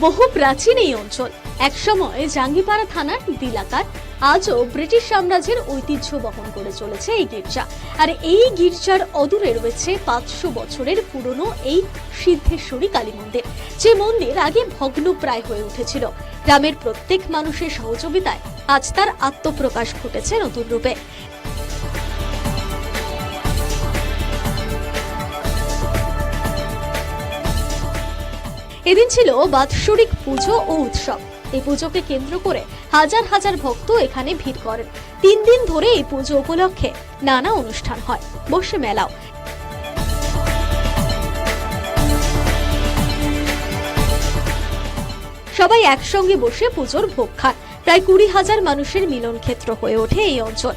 বহু প্রাচীন এই অঞ্চল। একসময় জাঙ্গিপাড়া থানার দিলাকার আজও ব্রিটিশ সাম্রাজ্যের ঐতিহ্য বহন করে চলেছে এই গির্জা। আর এই গির্জার অদূরে রয়েছে পাঁচশো বছরের পুরনো এই সিদ্ধেশ্বরী কালী মন্দির। যে মন্দির আগে ভগ্নপ্রায় হয়ে উঠেছিল। গ্রামের প্রত্যেক মানুষের সহযোগিতায় আজ তার আত্মপ্রকাশ ঘটেছে নতুন রূপে। এদিন ছিল বাৎসরিক পুজো ও উৎসব। এই পুজোকে কেন্দ্র করে হাজার হাজার ভক্ত এখানে ভিড় করেন। তিন দিন ধরে এই পুজো উপলক্ষে নানা অনুষ্ঠান হয়। বসে মেলাও। সবাই একসঙ্গে বসে পুজোর ভোগ খান। প্রায় কুড়ি হাজার মানুষের মিলন ক্ষেত্র হয়ে ওঠে এই অঞ্চল।